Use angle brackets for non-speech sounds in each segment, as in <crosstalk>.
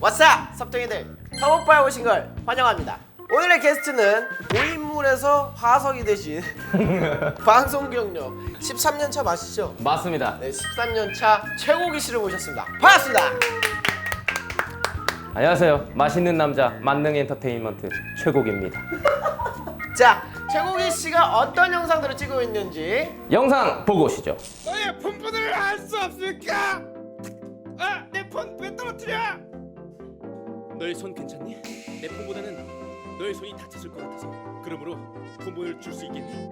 왓싸 섭정이들 사모파에 오신 걸 환영합니다 오늘의 게스트는 고인물에서 화석이 되신 방송 경력 13년 차 맞으시죠? 맞습니다. 네 13년 차 최고기 씨를 모셨습니다 반갑습니다 안녕하세요. 맛있는 남자 만능 엔터테인먼트 최국입니다. <laughs> 자 최고기 씨가 어떤 영상들을 찍고 있는지 영상 보고 오시죠. 너의 폰폰을 알 수 없을까? 아, 내 폰 왜 떨어뜨려? 너의 손 괜찮니? 내 폰보다는 너의 손이 다쳤을 것 같아서 그러므로 폰본을 줄 수 있겠니?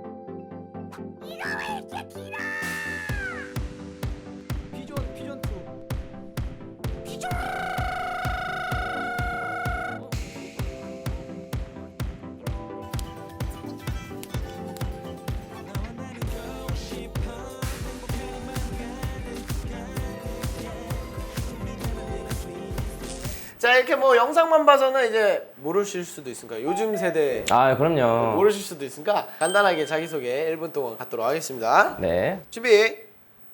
이거 왜 이렇게 길어? 뭐 영상만 봐서는 이제 모르실 수도 있으니까 요즘 세대 아 그럼요. 모르실 수도 있으니까 간단하게 자기소개 1분 동안 갖도록 하겠습니다 네. 준비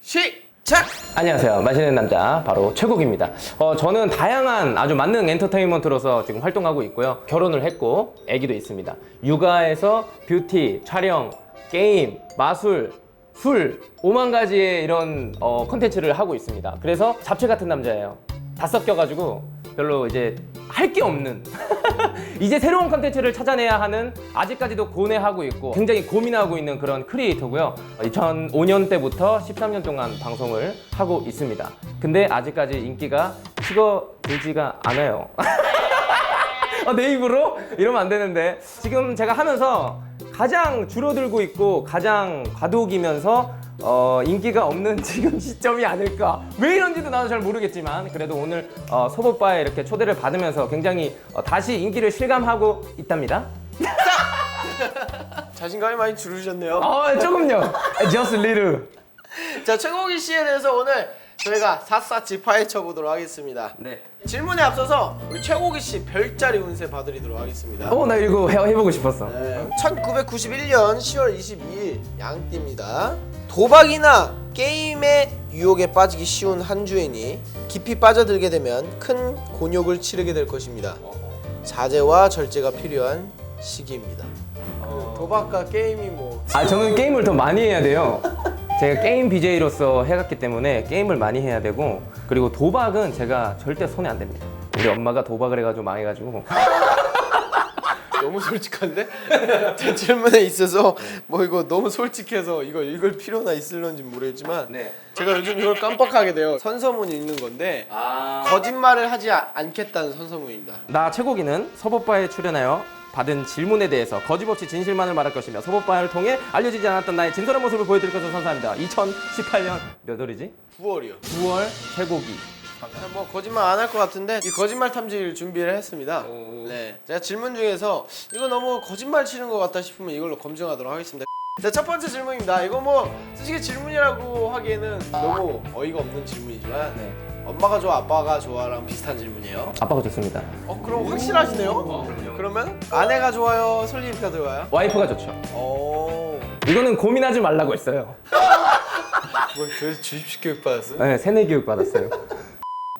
시작 안녕하세요. 맛있는 남자 바로 최국입니다. 어, 저는 다양한 아주 만능 엔터테인먼트로서 지금 활동하고 있고요. 결혼을 했고 아기도 있습니다. 육아에서 뷰티, 촬영, 게임, 마술, 술, 오만 가지의 이런 어, 컨텐츠를 하고 있습니다. 그래서 잡채 같은 남자예요. 다 섞여가지고 별로 이제 할 게 없는 <laughs> 이제 새로운 컨텐츠를 찾아내야 하는 아직까지도 고뇌하고 있고 굉장히 고민하고 있는 그런 크리에이터고요. 2005년 때부터 13년 동안 방송을 하고 있습니다. 근데 아직까지 인기가 식어들지가 않아요. 어, <laughs> 내 입으로 이러면 안 되는데 지금 제가 하면서 가장 줄어들고 있고 가장 과도기면서 어, 인기가 없는 <laughs> 지금 시점이 아닐까. 왜 이런지도 나도 잘 모르겠지만 그래도 오늘 어, 소보바에 이렇게 초대를 받으면서 굉장히 어, 다시 인기를 실감하고 있답니다. <laughs> 자신감이 많이 줄으셨네요. 어 조금요. just little. 자 최고기 씨에 대해서 오늘 저희가 샅샅이 파헤쳐 보도록 하겠습니다. 네. 질문에 앞서서 우리 최고기 씨 별자리 운세 봐드리도록 하겠습니다. 어, 나 이거 해, 해보고 싶었어. 네. 1991년 10월 22일 양띠입니다. 도박이나 게임의 유혹에 빠지기 쉬운 한 주이니 깊이 빠져들게 되면 큰 곤욕을 치르게 될 것입니다. 자제와 절제가 필요한 시기입니다. 그 도박과 게임이 뭐 아 저는 게임을 더 많이 해야 돼요. 제가 게임 BJ로서 해갔기 때문에 게임을 많이 해야 되고 그리고 도박은 제가 절대 손에 안 됩니다. 우리 엄마가 도박을 해가지고 망해가지고 너무 솔직한데? <laughs> 제 질문에 있어서 뭐 이거 너무 솔직해서 이거 읽을 필요나 있을런지 모르겠지만 네. 제가 요즘 이걸 깜빡하게 돼요. 선서문 읽는 건데 아... 거짓말을 하지 아- 않겠다는 선서문입니다. 나 최고기는 서법바에 출연하여 받은 질문에 대해서 거짓 없이 진실만을 말할 것이며 서법바를 통해 알려지지 않았던 나의 진솔한 모습을 보여드릴 것을 선사합니다. 2018년 몇 월이지? 9월이요. 9월 최고기. 뭐 거짓말 안 할 것 같은데 이 거짓말 탐지기를 준비를 했습니다. 오. 네, 제가 질문 중에서 이거 너무 거짓말 치는 것 같다 싶으면 이걸로 검증하도록 하겠습니다. 자, 첫 번째 질문입니다. 이거 뭐 솔직히 질문이라고 하기에는 너무 어이가 없는 질문이지만 네. 엄마가 좋아, 아빠가 좋아랑 비슷한 질문이에요. 아빠가 좋습니다. 어, 그럼 확실하시네요? 그러면 아내가 좋아요, 설리입가 좋아요? 와이프가 좋죠. 오, 이거는 고민하지 말라고 했어요. <laughs> 뭐 도대체 주입식 교육 받았어? 네, 세뇌 교육 받았어요. <laughs>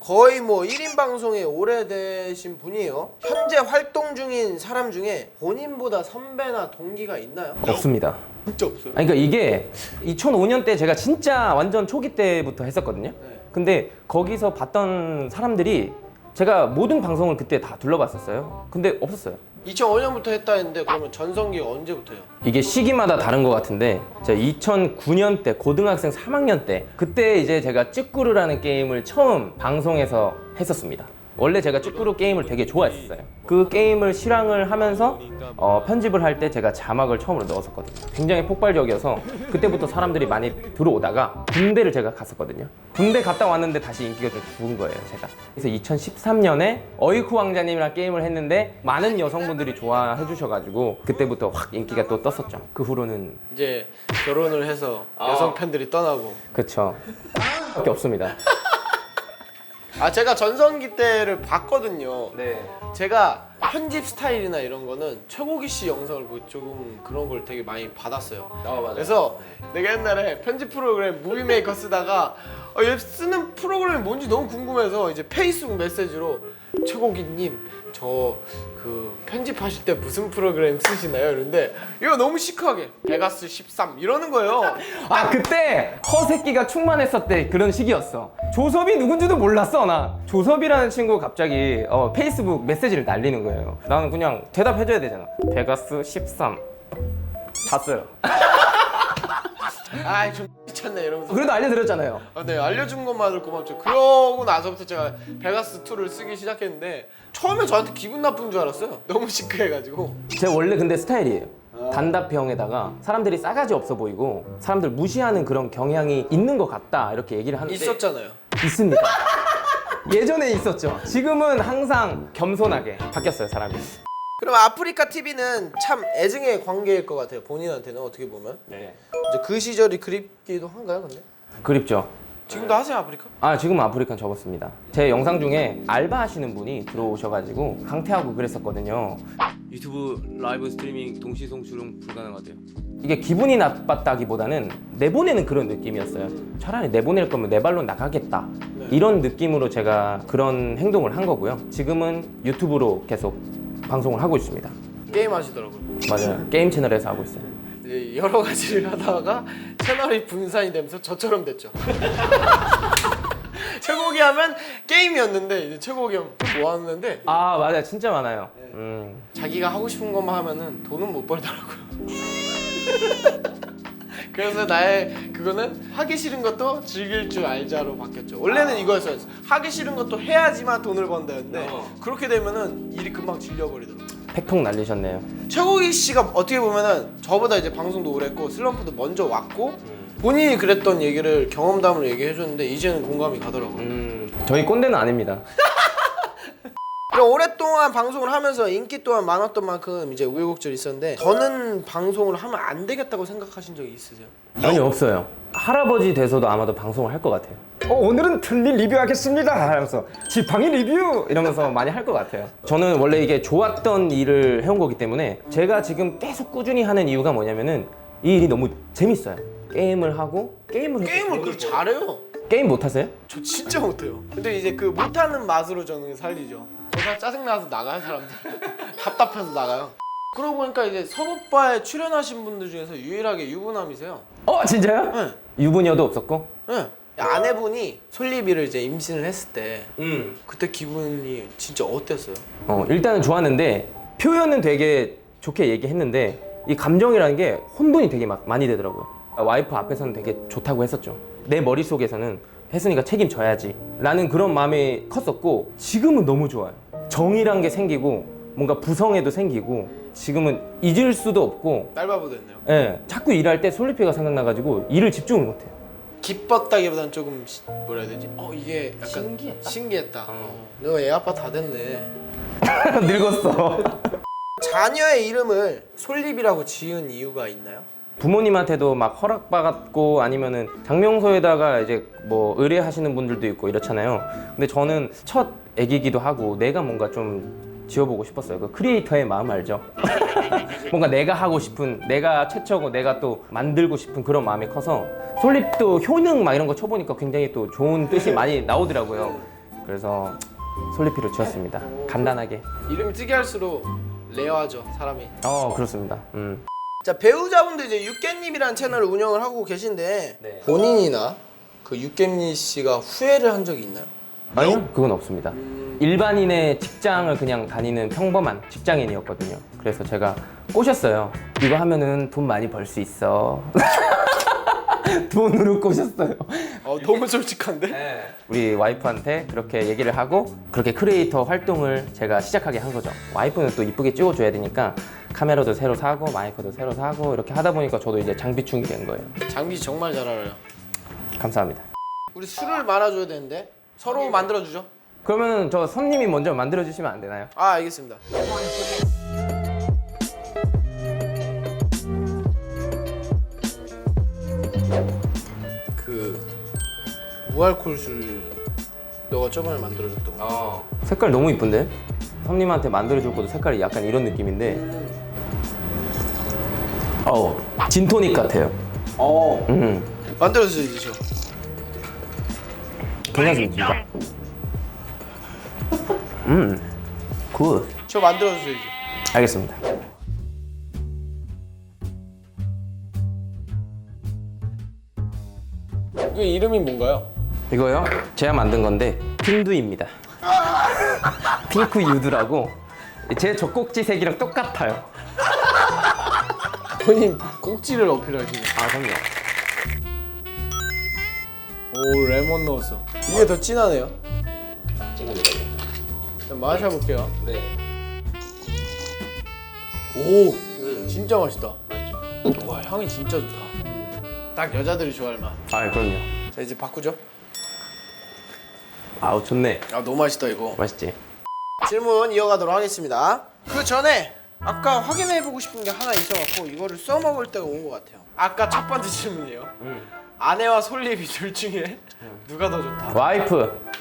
거의 뭐 1인 방송에 오래되신 분이에요. 현재 활동 중인 사람 중에 본인보다 선배나 동기가 있나요? 없습니다. 진짜 없어요. 아니, 그러니까 이게 2005년 때 제가 진짜 완전 초기 때부터 했었거든요. 네. 근데 거기서 봤던 사람들이 제가 모든 방송을 그때 다 둘러봤었어요. 근데 없었어요. 2005년부터 했다 했는데 그러면 전성기가 언제부터요? 이게 시기마다 다른 것 같은데 제가 2009년 때 고등학생 3학년 때 그때 이제 제가 쭈꾸루라는 게임을 처음 방송에서 했었습니다. 원래 제가 쭈꾸루 게임을 되게 좋아했었어요. 그 게임을 실황을 하면서 어, 편집을 할 때 제가 자막을 처음으로 넣었었거든요. 굉장히 폭발적이어서 그때부터 사람들이 많이 들어오다가 군대를 제가 갔었거든요. 군대 갔다 왔는데 다시 인기가 좀 죽은 거예요, 제가. 그래서 2013년에 어이쿠 왕자님이랑 게임을 했는데 많은 여성분들이 좋아해 주셔가지고 그때부터 확 인기가 또 떴었죠. 그 후로는 이제 결혼을 해서 여성 팬들이 떠나고 그쵸. 밖에 없습니다. 아 제가 전성기 때를 봤거든요. 네. 제가 편집 스타일이나 이런 거는 최고기 씨 영상을 보고 조금 그런 걸 되게 많이 받았어요. 어, 맞아요. 그래서 내가 옛날에 편집 프로그램 무비메이커 쓰다가 어, 얘 쓰는 프로그램이 뭔지 너무 궁금해서 이제 페이스북 메시지로 최고기님 저 그 편집하실 때 무슨 프로그램 쓰시나요? 이런데 이거 너무 시크하게. 베가스 13 이러는 거예요. 아 그때 허새끼가 충만했었대. 그런 시기였어. 조섭이 누군지도 몰랐어 나. 조섭이라는 친구 가 갑자기 어, 페이스북 메시지를 날리는 거예요. 나는 그냥 대답해줘야 되잖아. 베가스 13 잤어요 <laughs> 아이 좀 미쳤네 이러면서 그래도 알려드렸잖아요 아, 네 알려준 것만으로 고맙죠. 그러고 나서부터 제가 베가스 2를 쓰기 시작했는데 처음에 저한테 기분 나쁜 줄 알았어요. 너무 시크해가지고. 제 원래 근데 스타일이에요 단답형에다가 사람들이 싸가지 없어 보이고 사람들 무시하는 그런 경향이 있는 것 같다 이렇게 얘기를 하는데 있었잖아요. 있습니다 <laughs> 예전에 있었죠 지금은 항상 겸손하게 바뀌었어요 사람이 그럼 아프리카 TV는 참 애증의 관계일 것 같아요. 본인한테는 어떻게 보면. 네. 이제 그 시절이 그립기도 한가요, 근데? 그립죠. 지금도 하세요 아프리카? 아 지금 아프리칸 접었습니다. 제 영상 중에 알바 하시는 분이 들어오셔가지고 강퇴하고 그랬었거든요. 유튜브 라이브 스트리밍 동시 송출은 불가능하대요. 이게 기분이 나빴다기보다는 내보내는 그런 느낌이었어요. 차라리 내보낼 거면 내 발로 나가겠다. 이런 느낌으로 제가 그런 행동을 한 거고요. 지금은 유튜브로 계속 방송을 하고 있습니다 게임 하시더라고요. 맞아요 게임 채널에서 하고 있어요 이제 여러 가지를 하다가 채널이 분산이 되면서 저처럼 됐죠. <laughs> 최고기 하면 게임이었는데 이제 최고기 하면 뭐 하는데 아 맞아요 진짜 많아요 음. 자기가 하고 싶은 것만 하면은 돈은 못 벌더라고요. <laughs> 그래서 나의 그거는 하기 싫은 것도 즐길 줄 알자로 바뀌었죠. 원래는 이거였어요. 하기 싫은 것도 해야지만 돈을 번다였는데 어. 그렇게 되면은 일이 금방 질려버리더라고요. 팩폭 날리셨네요 최고기 씨가 어떻게 보면은 저보다 이제 방송도 오래 했고 슬럼프도 먼저 왔고 본인이 그랬던 얘기를 경험담으로 얘기해 줬는데 이제는 공감이 가더라고요. 음. 저희 꼰대는 아닙니다 <laughs> 오랫동안 방송을 하면서 인기 또한 많았던 만큼 이제 우여곡절이 있었는데 저는 방송을 하면 안 되겠다고 생각하신 적이 있으세요? 전혀 없어요 할아버지 돼서도 아마도 방송을 할 것 같아요 어, 오늘은 틀니 리뷰하겠습니다 하면서 지팡이 리뷰 이러면서 많이 할 것 같아요. 저는 원래 이게 좋았던 일을 해온 거기 때문에 제가 지금 계속 꾸준히 하는 이유가 뭐냐면은 이 일이 너무 재밌어요. 게임을 하고 게임을 게임을 그 잘해요. 게임 못 하세요? 저 진짜 못해요. 근데 이제 그 못하는 맛으로 저는 살리죠. 저다 짜증 나서 나가요 사람들. <laughs> 답답해서 나가요. 그러고 보니까 이제 서오빠에 출연하신 분들 중에서 유일하게 유부남이세요. 어 진짜요? 네. 유부녀도 없었고? 네. 아내분이 솔리비를 이제 임신을 했을 때 음. 그때 기분이 진짜 어땠어요? 어 일단은 좋았는데 표현은 되게 좋게 얘기했는데 이 감정이라는 게 혼돈이 되게 막 많이 되더라고요. 와이프 앞에서는 되게 좋다고 했었죠. 내 머릿속에서는 혜순이가 책임져야지 라는 그런 마음이 컸었고 지금은 너무 좋아요. 정이란 게 생기고 뭔가 부성애도 생기고 지금은 잊을 수도 없고 딸바보 됐네요. 예, 자꾸 일할 때 솔리피가 생각나가지고 일을 집중을 못해요. 기뻤다기보다는 조금 시- 뭐라 해야 되지? 어 이게 약간 신기했다? 신기했다. 어. 너애 아빠 다 됐네. <laughs> 늙었어. <laughs> 자녀의 이름을 솔립이라고 지은 이유가 있나요? 부모님한테도 막 허락받고 아니면은 장명소에다가 이제 뭐 의뢰하시는 분들도 있고 이렇잖아요. 근데 저는 첫 애기기도 하고 내가 뭔가 좀 지어보고 싶었어요. 그 크리에이터의 마음 알죠? <laughs> 뭔가 내가 하고 싶은, 내가 최초고 내가 또 만들고 싶은 그런 마음이 커서 솔립도 효능 막 이런 거 쳐보니까 굉장히 또 좋은 뜻이 많이 나오더라고요. 그래서 솔리피를 지었습니다. 간단하게. 이름이 특이할수록 레어하죠 사람이. 어 그렇습니다. 음. 자 배우자분도 이제 육개님이라는 채널을 운영을 하고 계신데 네. 본인이나 그 육개님 씨가 후회를 한 적이 있나요? 아니요, 그건 없습니다. 일반인의 직장을 그냥 다니는 평범한 직장인이었거든요. 그래서 제가 꼬셨어요. 이거 하면은 돈 많이 벌 수 있어. <laughs> 돈으로 꼬셨어요. 어 너무 솔직한데? 우리 와이프한테 그렇게 얘기를 하고 그렇게 크리에이터 활동을 제가 시작하게 한 거죠. 와이프는 또 이쁘게 찍어줘야 되니까 카메라도 새로 사고 마이크도 새로 사고 이렇게 하다 보니까 저도 이제 장비충이 된 거예요. 장비 정말 잘 알아요. 감사합니다. 우리 술을 말아줘야 되는데 서로 만들어주죠. 그러면 저 손님이 먼저 만들어 주시면 안 되나요? 아 알겠습니다. 그 무알콜 술 너가 저번에 만들어줬던 거. 어. 색깔 너무 이쁜데? 손님한테 만들어 줄 것도 색깔이 약간 이런 느낌인데 어우 진토닉 같아요 어. 음 만들어주시죠. 괜찮습니다 음 굿 저 만들어 주셔야죠. 알겠습니다 그 이름이 뭔가요? 이거요? 제가 만든 건데 핑두입니다 <laughs> 핑크 유드라고 제 젖꼭지 색이랑 똑같아요 본인 꼭지를 어필하시네. 아 그럼요 오 레몬 넣었어. 이게 더 진하네요. 자, 마셔볼게요. 네 오, 진짜 맛있다. 와 향이 진짜 좋다. 딱 여자들이 좋아할 맛. 아 그럼요 자 이제 바꾸죠. 아우 좋네 아 너무 맛있다 이거. 맛있지? 질문 이어가도록 하겠습니다. 그 전에 아까 확인해보고 싶은 게 하나 있어갖고 이거를 써먹을 때가 온 것 같아요. 아까 첫 번째 질문이에요. 아내와 솔잎이 둘 중에 누가 더 좋다? 와이프.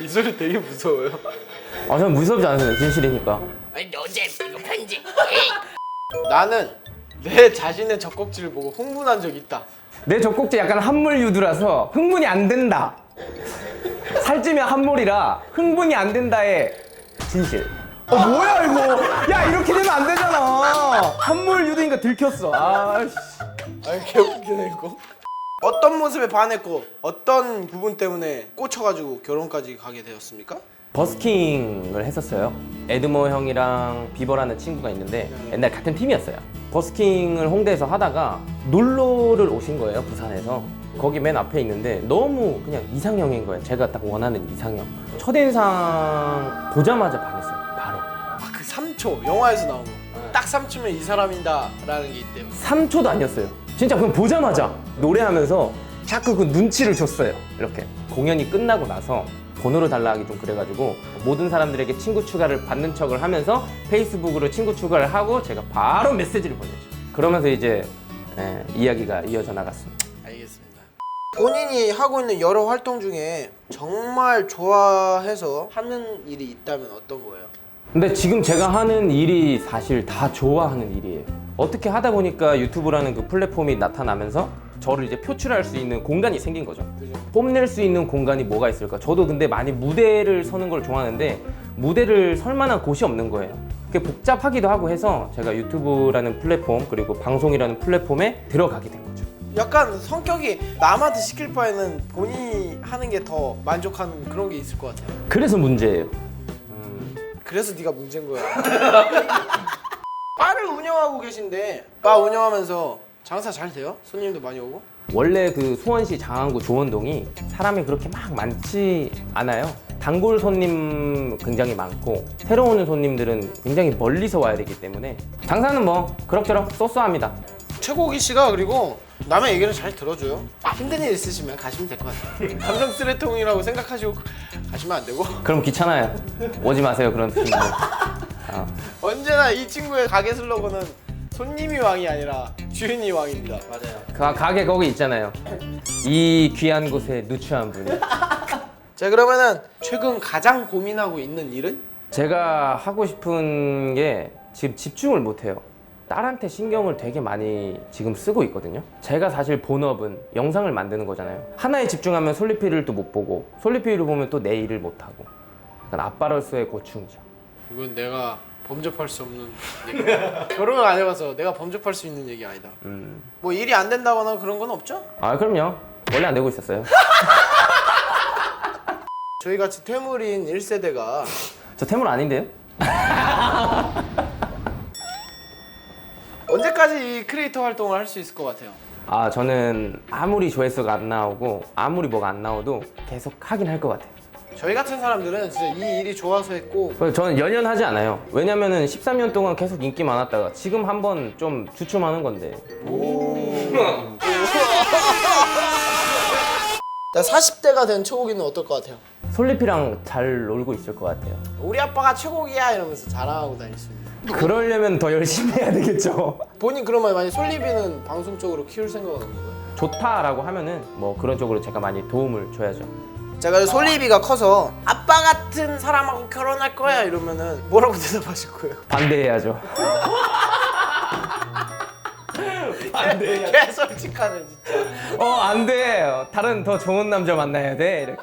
이 소리 되게 무서워요. 아 저는 무섭지 않아요 진실이니까. 나는 내 자신의 젖꼭지를 보고 흥분한 적이 있다. 내 젖꼭지 약간 한물 유두라서 흥분이 안 된다. 살찌면 한물이라 흥분이 안 된다의 진실. 어 뭐야 이거? 야 이렇게 되면 안 되잖아. 한물 유두니까 들켰어. 아 씨 아니 개웃기네 이거. 어떤 모습에 반했고 어떤 부분 때문에 꽂혀가지고 결혼까지 가게 되었습니까? 버스킹을 했었어요. 에드모 형이랑 비버라는 친구가 있는데 옛날 같은 팀이었어요. 버스킹을 홍대에서 하다가 놀러를 오신 거예요, 부산에서. 거기 맨 앞에 있는데 너무 그냥 이상형인 거예요. 제가 딱 원하는 이상형. 첫인상 보자마자 반했어요, 바로. 아그 3초 영화에서 나온 거. 딱 3초면 이 사람이다 라는 게 있대요. 3초도 아니었어요. 진짜 그냥 보자마자 노래하면서 자꾸 그 눈치를 줬어요. 이렇게. 공연이 끝나고 나서 번호를 달라 하기 좀 그래가지고 모든 사람들에게 친구 추가를 받는 척을 하면서 페이스북으로 친구 추가를 하고 제가 바로 메시지를 보냈죠. 그러면서 이제 예, 이야기가 이어져 나갔습니다. 알겠습니다. 본인이 하고 있는 여러 활동 중에 정말 좋아해서 하는 일이 있다면 어떤 거예요? 근데 지금 제가 하는 일이 사실 다 좋아하는 일이에요. 어떻게 하다 보니까 유튜브라는 그 플랫폼이 나타나면서 저를 이제 표출할 수 있는 공간이 생긴 거죠. 뽐낼 수 있는 공간이 뭐가 있을까? 저도 근데 많이 무대를 서는 걸 좋아하는데 무대를 설 만한 곳이 없는 거예요. 그게 복잡하기도 하고 해서 제가 유튜브라는 플랫폼 그리고 방송이라는 플랫폼에 들어가게 된 거죠. 약간 성격이 남한테 시킬 바에는 본인이 하는 게 더 만족하는 그런 게 있을 것 같아요. 그래서 문제예요. 그래서 네가 문제인 거야. <laughs> 바를 운영하고 계신데 바 운영하면서 장사 잘 돼요? 손님도 많이 오고? 원래 그 수원시 장안구 조원동이 사람이 그렇게 막 많지 않아요. 단골 손님 굉장히 많고 새로 오는 손님들은 굉장히 멀리서 와야 되기 때문에 장사는 뭐 그럭저럭 쏘쏘합니다. 최고기 씨가 그리고 남의 얘기를 잘 들어줘요. 힘든 일 있으시면 가시면 될 것 같아요. 감정 쓰레통이라고 생각하시고 가시면 안 되고 그럼 귀찮아요. 오지 마세요 그런 친구들. 아, 언제나 이 친구의 가게 슬로건은 손님이 왕이 아니라 주인이 왕입니다. 맞아요. 그 가게 거기 있잖아요. 이 귀한 곳에 누추한 분이. 자 그러면은 최근 가장 고민하고 있는 일은? 제가 하고 싶은 게 지금 집중을 못 해요. 딸한테 신경을 되게 많이 지금 쓰고 있거든요. 제가 사실 본업은 영상을 만드는 거잖아요. 하나에 집중하면 솔리피를 또 못 보고 솔리피를 보면 또 내 일을 못 하고. 약간 아빠로서의 고충이죠. 이건 내가 범접할 수 없는 얘기야. <laughs> 결혼을 안 해봐서 내가 범접할 수 있는 얘기 아니다. 음. 뭐 일이 안 된다거나 그런 건 없죠? 아 그럼요. 원래 안 되고 있었어요. <laughs> 저희 같이 퇴물인 1세대가 저 태물 아닌데요? <laughs> 언제까지 이 크리에이터 활동을 할 수 있을 것 같아요? 아 저는 아무리 조회수가 안 나오고 아무리 뭐가 안 나와도 계속 하긴 할 것 같아요. 저희 같은 사람들은 진짜 이 일이 좋아서 했고 그래서 저는 연연 하지 않아요. 왜냐면은 13년 동안 계속 인기 많았다가 지금 한번 좀 주춤하는 건데. 나 40대가 된 초고기는 어떨 것 같아요? 솔리피랑 잘 놀고 있을 것 같아요. 우리 아빠가 최고기야 이러면서 자랑하고 다녔습니다. 그러려면 더 열심히 해야 되겠죠. 본인 그러면 만약 솔리비는 방송 쪽으로 키울 생각은 없는 거예요? 좋다라고 하면은 뭐 그런 쪽으로 제가 많이 도움을 줘야죠. 제가 솔리비가 커서 아빠 같은 사람하고 결혼할 거야 이러면은 뭐라고 대답하실 거예요? 반대해야죠. <laughs> 반대. 개 솔직하네 진짜. 어, 안 돼. 다른 더 좋은 남자 만나야 돼. 이렇게.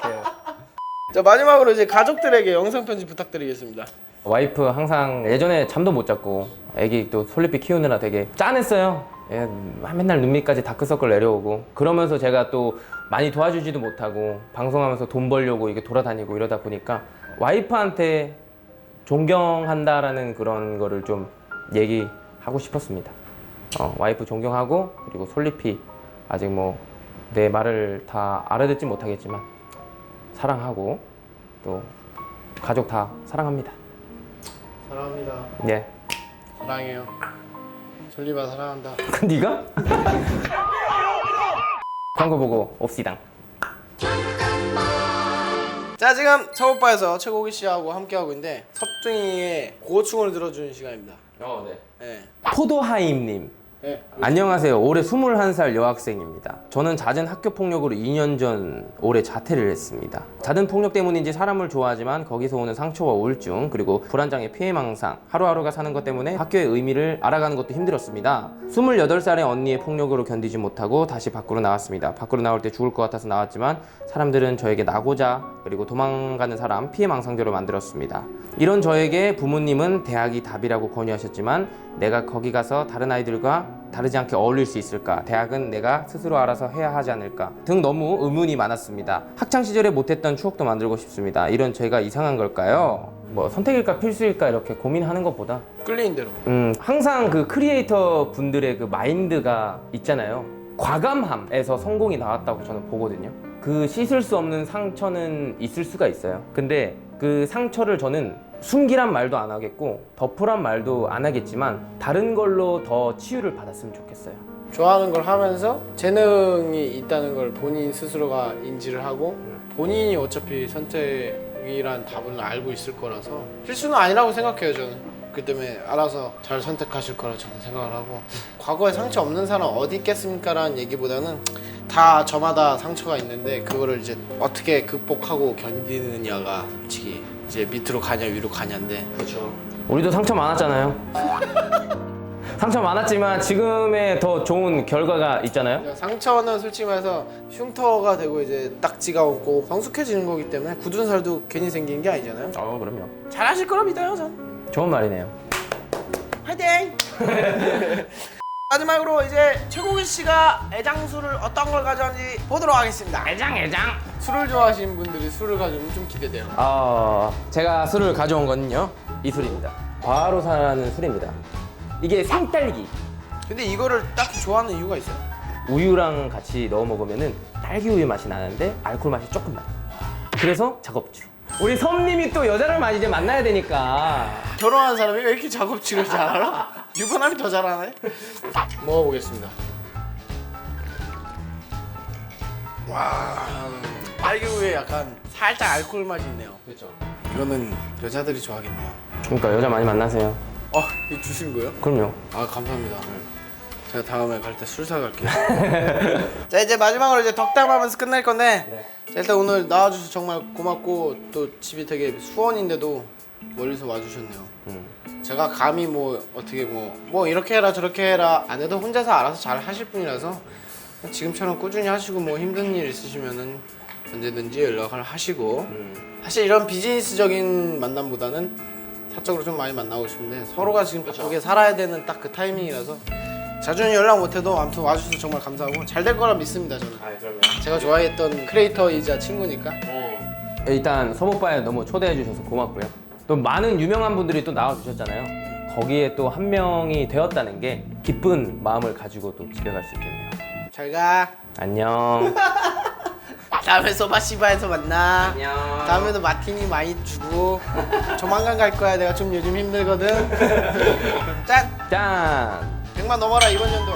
자 마지막으로 이제 가족들에게 영상 편지 부탁드리겠습니다. 와이프 항상 예전에 잠도 못 잤고 애기 또 솔리피 키우느라 되게 짠했어요. 예, 맨날 눈 밑까지 다크서클 내려오고 그러면서 제가 또 많이 도와주지도 못하고 방송하면서 돈 벌려고 이게 돌아다니고 이러다 보니까 와이프한테 존경한다라는 그런 거를 좀 얘기하고 싶었습니다. 어, 와이프 존경하고 그리고 솔리피 아직 뭐 내 말을 다 알아듣지 못하겠지만 사랑하고 또 가족 다 사랑합니다. 사랑합니다. 예. 사랑해요. 솔리바 사랑한다. <laughs> 그 네가? 광고 보고 옵시당. 자 지금 처오빠에서 최고기 씨하고 함께하고 있는데 섭중이의 고충을 들어주는 시간입니다. 어, 네. 네. 포도하임님. 네. 안녕하세요. 올해 21살 여학생입니다. 저는 잦은 학교 폭력으로 2년 전 올해 자퇴를 했습니다. 잦은 폭력 때문인지 사람을 좋아하지만 거기서 오는 상처와 우울증 그리고 불안장애 피해망상 하루하루가 사는 것 때문에 학교의 의미를 알아가는 것도 힘들었습니다. 28살의 언니의 폭력으로 견디지 못하고 다시 밖으로 나왔습니다. 밖으로 나올 때 죽을 것 같아서 나왔지만 사람들은 저에게 나고자 그리고 도망가는 사람 피해망상대로 만들었습니다. 이런 저에게 부모님은 대학이 답이라고 권유하셨지만 내가 거기 가서 다른 아이들과 다르지 않게 어울릴 수 있을까? 대학은 내가 스스로 알아서 해야 하지 않을까? 등 너무 의문이 많았습니다. 학창 시절에 못했던 추억도 만들고 싶습니다. 이런 제가 이상한 걸까요? 뭐 선택일까 필수일까 이렇게 고민하는 것보다 끌리는 대로. 음, 항상 그 크리에이터 분들의 그 마인드가 있잖아요. 과감함에서 성공이 나왔다고 저는 보거든요. 그 씻을 수 없는 상처는 있을 수가 있어요. 근데 그 상처를 저는 숨기란 말도 안 하겠고 덮으란 말도 안 하겠지만 다른 걸로 더 치유를 받았으면 좋겠어요. 좋아하는 걸 하면서 재능이 있다는 걸 본인 스스로가 인지를 하고 본인이 어차피 선택이란 답을 알고 있을 거라서 필수는 아니라고 생각해요 저는 그 때문에 알아서 잘 선택하실 거라 저는 생각을 하고 과거에 상처 없는 사람 어디 있겠습니까 라는 얘기보다는 다 저마다 상처가 있는데 그거를 이제 어떻게 극복하고 견디느냐가 솔직히 이제 밑으로 가냐 위로 가냐인데 그렇죠 우리도 상처 많았잖아요. <laughs> 상처 많았지만 지금의 더 좋은 결과가 있잖아요. 상처는 솔직히 말해서 흉터가 되고 이제 딱지가 없고 성숙해지는 거기 때문에 굳은 살도 괜히 생긴 게 아니잖아요. 어, 그럼요. 잘하실 거라 믿어요, 전. 좋은 말이네요. 화이팅! <laughs> 마지막으로 이제 최고기 씨가 애장술을 어떤 걸 가져왔는지 보도록 하겠습니다. 애장 애장. 술을 좋아하시는 분들이 술을 가져오면 좀 기대돼요. 어, 제가 술을 가져온 거는요 이 술입니다. 과로사라는 술입니다. 이게 생딸기 근데 이거를 딱히 좋아하는 이유가 있어요? 우유랑 같이 넣어 먹으면은 딸기 우유 맛이 나는데 알코올 맛이 조금 나요. 그래서 작업주. 우리 섬님이 또 여자를 많이 이제 만나야 되니까 결혼한 사람이 왜 이렇게 작업치를 잘 알아? 유부남이 더 잘하네? 먹어보겠습니다. 와, 딸기 우유에 약간 살짝 알코올 맛이 있네요. 그렇죠. 이거는 여자들이 좋아하겠네요. 그러니까 여자 많이 만나세요. 어, 이거 주신 거예요? 그럼요. 아, 감사합니다. 제가 다음에 갈 때 술 사갈게요. <laughs> 자, 이제 마지막으로 이제 덕담 하면서 끝낼 건데 자, 일단 오늘 나와주셔서 정말 고맙고 또 집이 되게 수원인데도 멀리서 와주셨네요. 음. 제가 감히 뭐 어떻게 뭐 뭐 이렇게 해라 저렇게 해라 안 해도 혼자서 알아서 잘 하실 분이라서 지금처럼 꾸준히 하시고 뭐 힘든 일 있으시면은 언제든지 연락을 하시고 음. 사실 이런 비즈니스적인 만남보다는 사적으로 좀 많이 만나고 싶은데 서로가 지금 바쁘게 살아야 되는 딱 그 타이밍이라서 자주는 연락 못해도 아무튼 와주셔서 정말 감사하고 잘 될 거라 믿습니다 저는 아, 그럼요. 제가 좋아했던 크리에이터이자 친구니까 일단 서모바에 너무 초대해 주셔서 고맙고요. 또 많은 유명한 분들이 또 나와 주셨잖아요. 거기에 또 한 명이 되었다는 게 기쁜 마음을 가지고 또 집에 갈 수 있겠네요. 잘가 안녕. <laughs> 다음에 소바시바에서 만나 안녕. 다음에도 마티니 많이 주고 조만간 갈 거야 내가 좀 요즘 힘들거든 짠 짠. 100만 넘어라 이번 연도